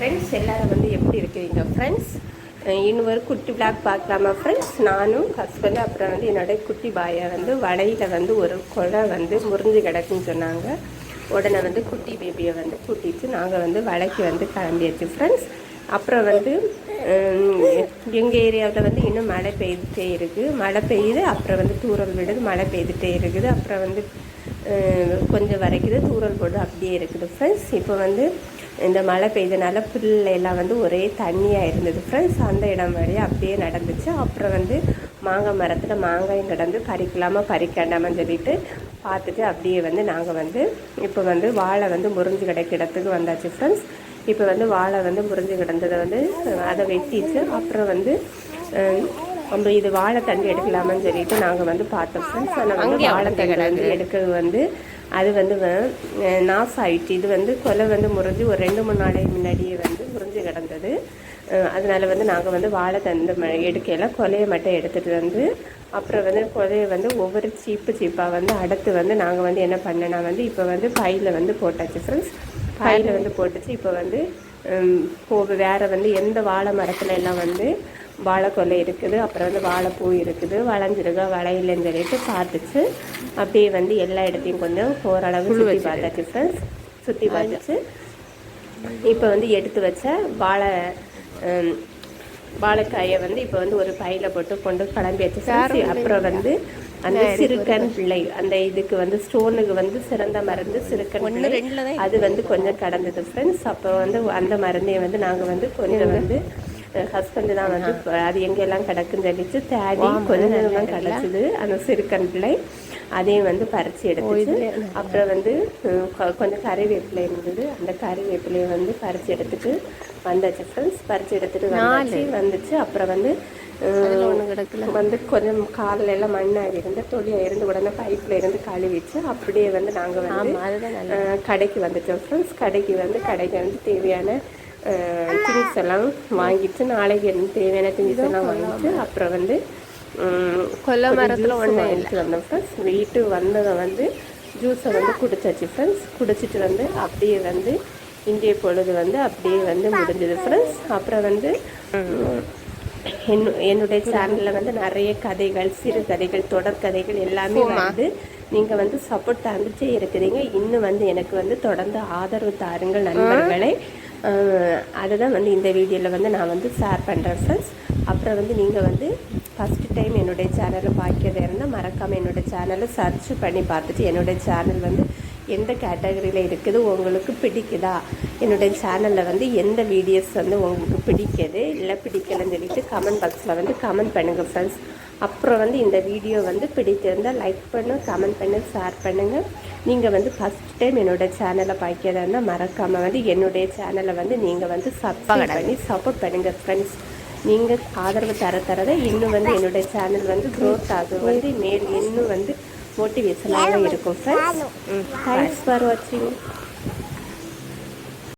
Friends எல்லாரும் வந்து எப்படி இருக்கிறீங்க? ஃப்ரெண்ட்ஸ் இன்னும் ஒரு குட்டி பிளாக் பார்க்கலாமா? ஃப்ரெண்ட்ஸ் நானும் ஹஸ்பண்ட் அப்புறம் வந்து என்னோட குட்டி பாயை வந்து வலையில் வந்து ஒரு குழை வந்து முறிஞ்சு கிடக்குன்னு சொன்னாங்க. உடனே வந்து குட்டி பேபியை வந்து கூட்டிட்டு நாங்கள் வந்து வலைக்கு வந்து கிளம்பியாச்சு. ஃப்ரெண்ட்ஸ் அப்புறம் வந்து எங்கள் ஏரியாவில் வந்து இன்னும் மழை பெய்துட்டே இருக்குது மழை பெய்யுது அப்புறம் வந்து தூறல் விடுது மழை பெய்துட்டே இருக்குது. அப்புறம் வந்து கொஞ்சம் வரைக்குது தூறல் போடு அப்படியே இருக்குது. ஃப்ரெண்ட்ஸ் இப்போ வந்து இந்த மழை பெய்தனால புல்ல வந்து ஒரே தண்ணியாக இருந்தது. ஃப்ரெண்ட்ஸ் அந்த இடம் வழியாக அப்படியே நடந்துச்சு. அப்புறம் வந்து மாங்காய் மரத்தில் மாங்காயும் நடந்து பறிக்கலாமா பறிக்காண்டாமான்னு சொல்லிட்டு பார்த்துட்டு அப்படியே வந்து நாங்கள் வந்து இப்போ வந்து வாழை வந்து முறிஞ்சு கிடைக்க இடத்துக்கு வந்தாச்சு ஃப்ரெண்ட்ஸ் இப்போ வந்து வாழை வந்து முறிஞ்சு கிடந்ததை வந்து அதை வெட்டிச்சு அப்புறம் வந்து நம்ம இது வாழைத்தண்டு எடுக்கலாமான்னு சொல்லிட்டு நாங்கள் வந்து பார்த்தோம். ஃப்ரெண்ட்ஸ் ஆனால் வந்து வாழைத்தண்டு வந்து எடுக்கிறது வந்து அது வந்து நாசம் ஆயிடுச்சு இது வந்து கொலை வந்து முறிஞ்சு ஒரு ரெண்டு மூணு நாளைக்கு முன்னாடியே வந்து முறிஞ்சு கிடந்தது. அதனால வந்து நாங்கள் வந்து வாழைத்தண்டு எடுக்கையில கொலையை மட்டும் எடுத்துகிட்டு வந்து அப்புறம் வந்து கொலையை வந்து ஒவ்வொரு சீப்பு சீப்பாக வந்து அடுத்து வந்து நாங்கள் வந்து என்ன பண்ணனா வந்து இப்போ வந்து பையில் வந்து போட்டாச்சு. ஃப்ரெண்ட்ஸ் பையில் வந்து போட்டுச்சு. இப்போ வந்து போக வேற வந்து எந்த வாழை மரத்துல எல்லாம் வந்து வாழைக்கொலை இருக்குது அப்புறம் வந்து வாழைப்பூ இருக்குது. வளைஞ்சிருக்கா வளையலன்னு சொல்லிட்டு பார்த்துச்சு. அப்படியே வந்து எல்லா இடத்தையும் கொஞ்சம் ஓரளவு சுற்றி பார்த்தாச்சு ஃப்ரெண்ட்ஸ் சுற்றி பார்த்துச்சு. இப்போ வந்து எடுத்து வச்ச வாழை வாழைக்காயை வந்து இப்போ வந்து ஒரு பையில போட்டு கொண்டு கிளம்பியாச்சு friends. அப்புறம் வந்து அந்த சிறுக்கன் பிள்ளை அந்த இதுக்கு வந்து ஸ்டோனுக்கு வந்து சிறந்த மருந்து சிறுக்கன் பிள்ளை. அது வந்து கொஞ்சம் கடந்தது ஃப்ரெண்ட்ஸ் அப்போ வந்து அந்த மருந்தையை வந்து நாங்கள் வந்து கொஞ்சம் வந்து ஹஸ்பண்ட் தான் வந்து அது எங்கெல்லாம் கிடக்குன்னு சொல்லிச்சு தேடி கொஞ்சம் தான் கிடச்சிது. அந்த சிறுக்கன் பிள்ளை அதையும் வந்து பறிச்சு எடுத்துச்சு. அப்புறம் வந்து கொஞ்சம் கறிவேப்பிலை இருந்தது. அந்த கறிவேப்பிலையை வந்து பறிச்சு எடுத்துட்டு வந்தாச்சு ஃப்ரெண்ட்ஸ் பறிச்சு எடுத்துட்டு வந்தாச்சு வந்துச்சு. அப்புறம் வந்து வந்து கொஞ்சம் காலில் எல்லாம் மண்ணாக இருந்து தொழியாக இருந்து உடனே பைப்பில் இருந்து கழுவிச்சு அப்படியே வந்து நாங்கள் வந்து கடைக்கு வந்துட்டோம் ஃப்ரெண்ட்ஸ் கடைக்கு வந்து கடைக்கு வந்து தேவையான திங்ஸ் எல்லாம் வாங்கிட்டு நாளைக்கு எனக்கு தேவையான திங்ஸ் எல்லாம் வாங்கிட்டு அப்புறம் வந்து கொல்ல மரத்தில் ஒன்று எடுத்து வந்தோம் ஃப்ரெண்ட்ஸ் வீட்டுக்கு வந்ததை வந்து ஜூஸை வந்து குடிச்சாச்சு ஃப்ரெண்ட்ஸ் குடிச்சிட்டு வந்து அப்படியே வந்து இந்திய பொழுது வந்து அப்படியே வந்து முடிஞ்சது ஃப்ரெண்ட்ஸ் அப்புறம் வந்து என்னு என்னுடைய சேனலில் வந்து நிறைய கதைகள் சிறு கதைகள் தொடர் கதைகள் எல்லாமே வந்து நீங்கள் வந்து சப்போர்ட் தந்துட்டே இருக்கிறீங்க. இன்னும் வந்து எனக்கு வந்து தொடர்ந்து ஆதரவு தாருங்கள் நண்பர்களே. அதை தான் வந்து இந்த வீடியோவில் வந்து நான் வந்து ஷேர் பண்ணுறேன் ஃப்ரெண்ட்ஸ் அப்புறம் வந்து நீங்கள் வந்து ஃபஸ்ட்டு டைம் என்னுடைய சேனலை பார்க்கிறதா இருந்தால் மறக்காமல் என்னோட சேனலை சர்ச் பண்ணி பார்த்துட்டு என்னுடைய சேனல் வந்து எந்த கேட்டகரியில் இருக்குது உங்களுக்கு பிடிக்குதா? என்னுடைய சேனலில் வந்து எந்த வீடியோஸ் வந்து உங்களுக்கு பிடிக்குது இல்லை பிடிக்கலன்னு சொல்லிட்டு கமெண்ட் பாக்ஸில் வந்து கமெண்ட் பண்ணுங்கள் ஃப்ரெண்ட்ஸ் அப்புறம் வந்து இந்த வீடியோ வந்து பிடித்திருந்தால் லைக் பண்ணு கமெண்ட் பண்ணு ஷேர் பண்ணுங்கள் நீங்கள் வந்து ஃபஸ்ட் டைம் என்னோட சேனலை பார்க்கிறதா மறக்காமல் வந்து என்னுடைய சேனலை வந்து நீங்கள் வந்து சப்ஸ்கிரைப் பண்ணி சப்போர்ட் பண்ணுங்கள் ஃப்ரெண்ட்ஸ் நீங்கள் ஆதரவு தர தரதை இன்னும் வந்து என்னுடைய சேனல் வந்து க்ரோத் ஆகும் வந்து மேல் இன்னும் வந்து மோட்டிவேஷனாக இருக்கும் ஃப்ரெண்ட்ஸ் தேங்க்ஸ் ஃபார் வாட்சிங்